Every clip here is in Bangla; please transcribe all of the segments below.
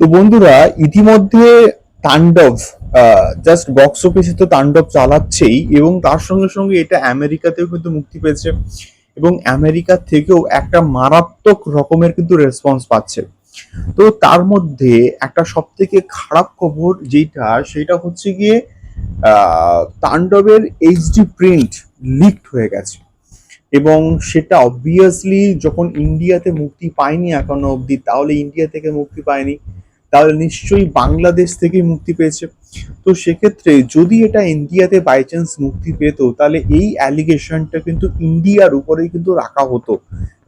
তো বন্ধুরা, ইতিমধ্যে তাণ্ডব জাস্ট বক্স অফিসে তো তাণ্ডব চালাচ্ছেই এবং তার সঙ্গে সঙ্গে এটা আমেরিকাতেও কিন্তু মুক্তি পেয়েছে এবং আমেরিকা থেকেও একটা মারাত্মক রকমের কিন্তু রেসপন্স পাচ্ছে। তো তার মধ্যে একটা সব থেকে খারাপ খবর যেটা সেটা হচ্ছে গিয়ে তাণ্ডবের এইচডি প্রিন্ট লিকড হয়ে গেছে এবং সেটা অবভিয়াসলি যখন ইন্ডিয়াতে মুক্তি পায়নি এখনও অবধি, তাহলে ইন্ডিয়া থেকে মুক্তি পায়নি। তাহলে নিশ্চয়ই বাংলাদেশ থেকে মুক্তি পেয়েছে। তো সেক্ষেত্রে যদি এটা ইন্ডিয়াতে বাই চান্স মুক্তি পেত, তাহলে এই অ্যালিগেশনটা কিন্তু ইন্ডিয়ার উপরেই কিন্তু রাখা হতো।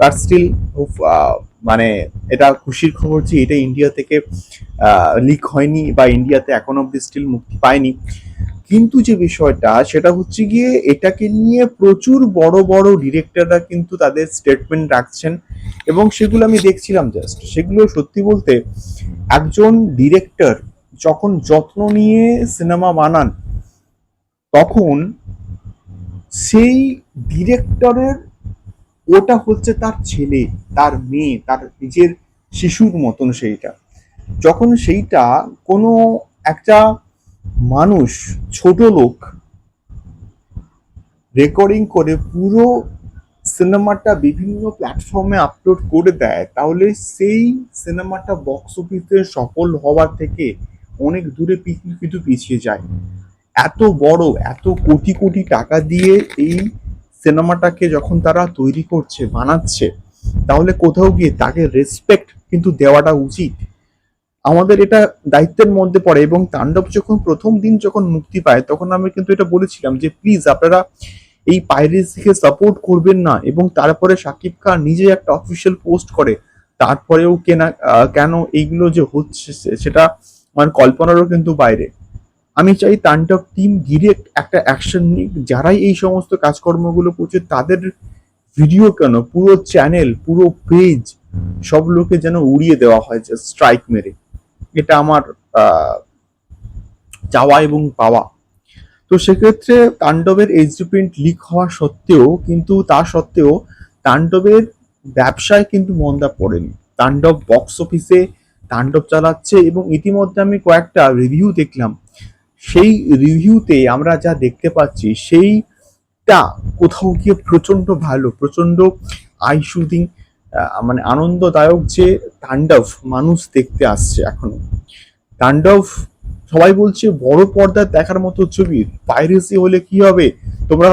বাট স্টিল মানে এটা খুশির খবর যে এটা ইন্ডিয়া থেকে লিক হয়নি বা ইন্ডিয়াতে এখন অব্দি স্টিল মুক্তি পায়নি। কিন্তু যে বিষয়টা, সেটা হচ্ছে গিয়ে এটাকে নিয়ে প্রচুর বড় বড় ডিরেক্টররা কিন্তু তাদের স্টেটমেন্ট রাখছেন এবং সেগুলো আমি দেখছিলাম জাস্ট সেগুলো সত্যি বলতে একজন ডিরেক্টর যখন যত্ন নিয়ে সিনেমা বানান, তখন সেই ডিরেক্টরের ওটা হচ্ছে তার ছেলে, তার মেয়ে, তার নিজের শিশুর মতন সেইটা। যখন সেইটা কোনো একটা মানুষ, ছোট লোক রেকর্ডিং করে পুরো সিনেমাটা বিভিন্ন প্ল্যাটফর্মে আপলোড করে দেয়, তাহলে সেই সিনেমাটা বক্স অফিসে সফল হওয়ার থেকে অনেক দূরে কিন্তু পিছিয়ে যায়। এত বড়, এত কোটি কোটি টাকা দিয়ে এই সিনেমাটাকে যখন তারা তৈরি করছে, বানাচ্ছে, তাহলে কোথাও গিয়ে তাকে রেসপেক্ট কিন্তু দেওয়াটা উচিত। আমাদের এটা দায়িত্বের মধ্যে পড়ে এবং তাণ্ডব যখন প্রথম দিন যখন মুক্তি পায়, তখন আমি কিন্তু এটা বলেছিলাম যে, প্লিজ আপনারা এই পাইরেসিকে সাপোর্ট করবেন না এবং তারপরে শাকিব খান নিজে একটা অফিসিয়াল পোস্ট করে, তারপরেও কেনা কেন এইগুলো যে হচ্ছে সেটা আমার কল্পনারও কিন্তু বাইরে। আমি চাই তাণ্ডব টিম ডিরেক্ট একটা অ্যাকশন নিক, যারাই এই সমস্ত কাজকর্মগুলো করছে, তাদের ভিডিও কেন, পুরো চ্যানেল, পুরো পেজ সব লোকে যেন উড়িয়ে দেওয়া হয় স্ট্রাইক মেরে। এটা আমার চাওয়া এবং পাওয়া। তো সেক্ষেত্রে তাণ্ডবের এইচডি প্রিন্ট লিক হওয়া সত্ত্বেও, কিন্তু তা সত্ত্বেও তাণ্ডবের ব্যবসায় কিন্তু মন্দা পড়েনি। তাণ্ডব বক্স অফিসে তাণ্ডব চালাচ্ছে এবং ইতিমধ্যে আমি কয়েকটা রিভিউ দেখলাম। সেই রিভিউতে আমরা যা দেখতে পাচ্ছি, সেইটা কোথাও গিয়ে প্রচণ্ড ভালো প্রচণ্ড আই শুটিং মানে আনন্দদায়ক যে তাণ্ডব মানুষ দেখতে আসছে এখনও। তাণ্ডব সবাই বলছে বড় পর্দায় দেখার মতো ছবি। পাইরেসি হলে কি হবে? তোমরা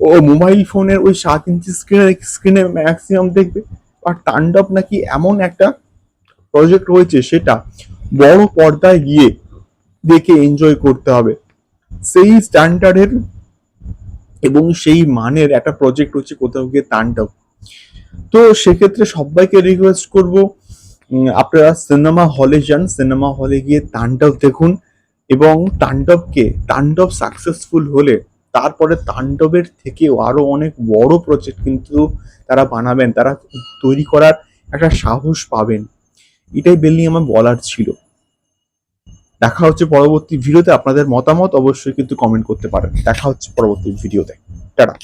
ও মোবাইল ফোনের ওই সাত ইঞ্চি স্ক্রিনে স্ক্রিনে ম্যাক্সিমাম দেখবে। আর তাণ্ডব নাকি এমন একটা প্রজেক্ট রয়েছে সেটা। বড় পর্দায় গিয়ে দেখে এনজয় করতে হবে। সেই স্ট্যান্ডার্ডের এবং সেই মানের একটা প্রজেক্ট হচ্ছে কোথাও গিয়ে তাণ্ডব। তো সেক্ষেত্রে সবাইকে রিকোয়েস্ট করব আপনারা সিনেমা হলে যান সিনেমা হলে গিয়ে তাণ্ডব দেখুন এবং তাণ্ডবকে, তাণ্ডব সাকসেসফুল হলে তারপরে তাণ্ডবের থেকেও আরও অনেক বড় প্রজেক্ট কিন্তু তারা বানাবেন, তারা তৈরি করার একটা সাহস পাবেন। এটাই বেলি আমার বলার ছিল। দেখা হচ্ছে পরবর্তী ভিডিওতে আপনাদের মতামত অবশ্যই কিন্তু কমেন্ট করতে পারেন। দেখা হচ্ছে পরবর্তী ভিডিওতে টাটা।